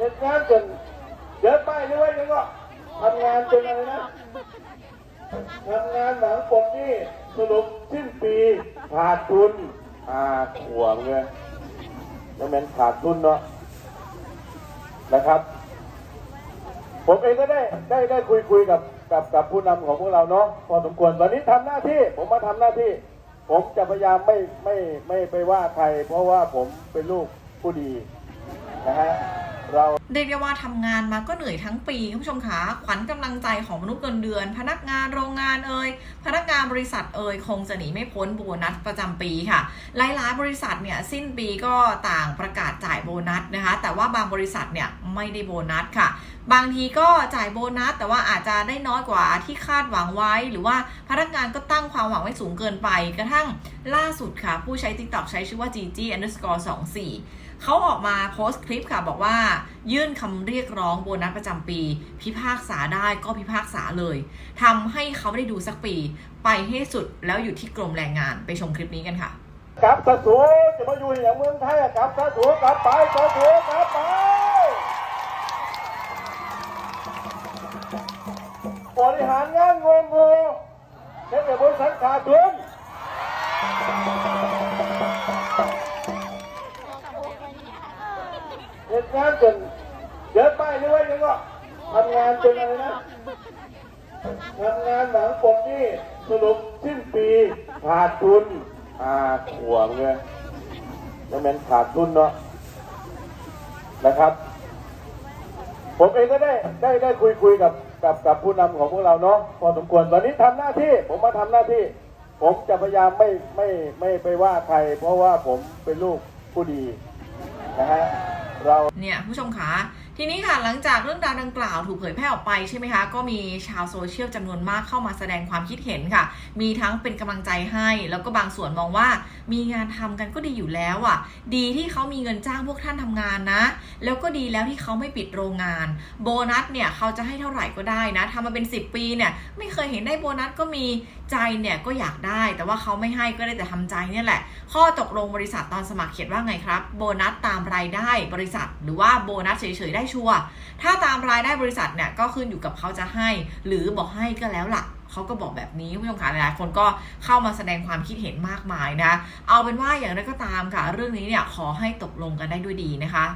เหตุงานจนเดี๋ยวป้ายนี้ว้ยังก็ทำงานจนอะไรนะทำงานหนังปกนี่สรุปสิ้นปีขาดทุนอาขวงเลยแล้วแมันขาดทุนเนาะนะครับ ผมเองก็ได้ได้ได้คุยคุยกับกับกับผู้นำของพวกเราเนาะพอสมควรตอนนี้ทำหน้าที่ ผมมาทำหน้าที่ ผมจะพยายามไม่ไม่ไม่ไปว่าใครเพราะว่าผมเป็นลูกผู้ดีนะฮะ เราเรียกได้ว่าทำงานมาก็เหนื่อยทั้งปีคุณผู้ชมคะขวัญกำลังใจของมนุษย์เงินเดือน พนักงานโรงงานเอ่ยพนักงาน บริษัทเอ่ยคงจะหนีไม่พ้นโบนัสประจำปีค่ะ หลายๆ บริษัทเนี่ยสิ้นปีก็ต่างประกาศจ่ายโบนัสนะคะ แต่ว่าบางบริษัทเนี่ยไม่ได้โบนัสค่ะ บางทีก็จ่ายโบนัส แต่ว่าอาจจะได้น้อยกว่าที่คาดหวังไว้ หรือว่าพนักงานก็ตั้งความหวังไว้สูงเกินไป กระทั่งล่าสุดค่ะ ผู้ใช้ TikTok ใช้ชื่อว่า GG underscore 24เขาออกมาโพสต์คลิปค่ะบอกว่า ยื่นคำเรียกร้องโบนัสประจำปี พิพากษาได้ก็พิพากษาเลยทำให้เขาไม่ได้ดูสักปี ไปให้สุดแล้วอยู่ที่กรมแรงงานไปชมคลิปนี้กันค่ะกลับสะสูจะมาอยู่อย่างเมืองไทยกลับสะสูกลับไปสะสูกลับไปบริหารงานงงงูเห็นแต่บริษัทขาดทุนเหตุงานจนเดี๋ยวป้ายนี้ไว้ยังก็ทำงานจนอะไรนะ ทำงานหนังปกนี่สรุปสิ้นปีขาดทุนอาขวงเลยแล้วแมันขาดทุนเนาะนะครับ ผมเองก็ได้ได้ได้คุยคุยกับกับกับผู้นำของพวกเราเนาะพอสมควรตอนนี้ทำหน้าที่ ผมมาทำหน้าที่ ผมจะพยายามไม่ไม่ไม่ไปว่าใครเพราะว่าผมเป็นลูกผู้ดีนะฮะเราเนี่ยผู้ชมคะ ทีนี้ค่ะหลังจากเรื่องราวดังกล่าวถูกเผยแพร่ออกไปใช่ไหมคะ ก็มีชาวโซเชียลจำนวนมากเข้ามาแสดงความคิดเห็นค่ะ มีทั้งเป็นกำลังใจให้ แล้วก็บางส่วนมองว่า มีงานทำกันก็ดีอยู่แล้วอะ ดีที่เขามีเงินจ้างพวกท่านทำงานนะ แล้วก็ดีแล้วที่เขาไม่ปิดโรงงาน โบนัสเนี่ยเขาจะให้เท่าไหร่ก็ได้นะทำมาเป็น 10 ปีเนี่ยไม่เคยเห็นได้โบนัสก็มีใจเนี่ยก็อยากได้ แต่ว่าเขาไม่ให้ก็ได้แต่ทำใจเนี่ยแหละ ข้อตกลงบริษัทตอนสมัครเขียนว่าไงครับ โบนัสตามรายได้บริษัท หรือว่าโบนัสเฉยๆได้ชัวร์ถ้าตามรายได้บริษัทเนี่ยก็ขึ้นอยู่กับเขาจะให้ หรือบอกให้ก็แล้วล่ะเขาก็บอกแบบนี้คุณผู้ชมคะหลายๆคนก็เข้ามาแสดงความคิดเห็นมากมายนะ เอาเป็นว่าอย่างไรก็ตามค่ะ เรื่องนี้เนี่ยขอให้ตกลงกันได้ด้วยดีนะคะ